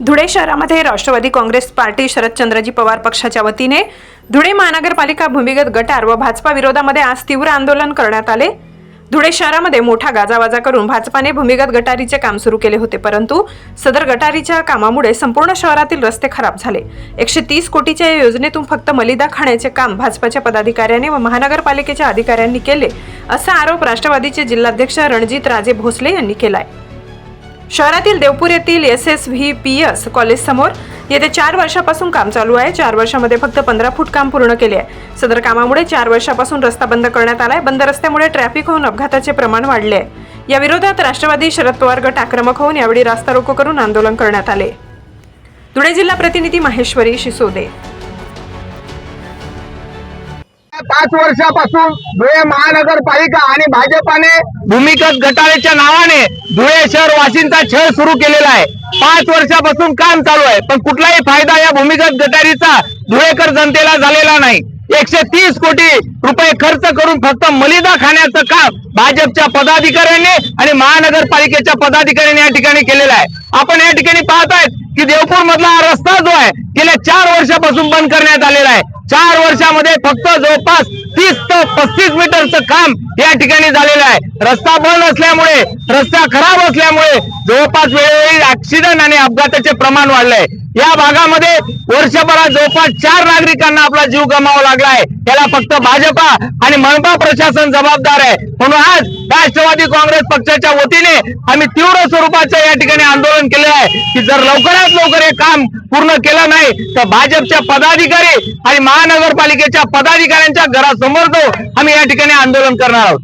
धुळे शहरामध्ये राष्ट्रवादी काँग्रेस पार्टी शरदचंद्रजी पवार पक्षाच्या वतीने धुळे महानगरपालिका भूमिगत गटार व भाजपा विरोधामध्ये आज तीव्र आंदोलन करण्यात आले. धुळे शहरामध्ये मोठा गाजावाजा करून भाजपाने भूमिगत गटारीचे काम सुरू केले होते परंतु सदर गटारीच्या कामामुळे संपूर्ण शहरातील रस्ते खराब झाले. एकशे तीस कोटीच्या या योजनेतून फक्त मलिदा खाण्याचे काम भाजपाच्या पदाधिकाऱ्याने व महानगरपालिकेच्या अधिकाऱ्यांनी केले असा आरोप राष्ट्रवादीचे जिल्हाध्यक्ष रणजित राजे भोसले यांनी केलाय. शहरातील देवपूर येथील S S V P S college समोर येथे चार वर्षापासून काम चालू आहे. चार वर्षामध्ये फक्त पंधरा फूट काम पूर्ण केले आहे. सदर कामामुळे चार वर्षापासून रस्ता बंद करण्यात आलाय बंद रस्त्यामुळे ट्रॅफिक होऊन अपघाताचे प्रमाण वाढले आहे. या विरोधात राष्ट्रवादी शरद पवार गट आक्रमक होऊन यावेळी रास्ता रोको करून आंदोलन करण्यात आले. धुळे जिल्हा प्रतिनिधी माहेश्वरी शिसोदे पाच वर्षापासून धुळे महानगरपालिका आणि भाजपाने भूमिगत गटारीच्या नावाने धुळे शहर वाशिंचा छळ सुरू केलेला आहे. पाच वर्षापासून काम चालू आहे पण कुठलाही फायदा या भूमिगत गटारीचा धुळेकर जनतेला झालेला नाही. एकशे तीस कोटी रुपये खर्च करून फक्त मलिदा खाण्याचं काम भाजपच्या पदाधिकाऱ्यांनी आणि महानगरपालिकेच्या पदाधिकाऱ्यांनी या ठिकाणी केलेलं आहे. आपण या ठिकाणी पाहत आहेत की देवपूर मधला हा रस्ता जो आहे गेल्या चार वर्षापासून बंद करण्यात आलेला आहे. चार वर्षामध्ये फक्त जवळपास तीस ते पस्तीस मीटरचं काम या ठिकाणी झालेलं आहे. रस्ता बंद असल्यामुळे रस्ता खराब असल्यामुळे जवळपास वेळोवेळी ऍक्सिडेंट आणि अपघाताचे प्रमाण वाढलंय. या भागामध्ये वर्षभरात जवळपास चार नागरिकांना आपला जीव गमावा लागला आहे. फक्त भाजपा आणि मनपा प्रशासन जबाबदार आहे. म्हणून आज राष्ट्रवादी काँग्रेस पक्षाच्या वतीने आम्ही तीव्र स्वरूपाचं या ठिकाणी आंदोलन केले आहे. की जर लवकरात लवकर हे काम पूर्ण केलं नाही तर भाजपच्या पदाधिकारी आणि महानगरपालिकेच्या पदाधिकाऱ्यांच्या घरासमोर तो आम्ही या ठिकाणी आंदोलन करणार आहोत.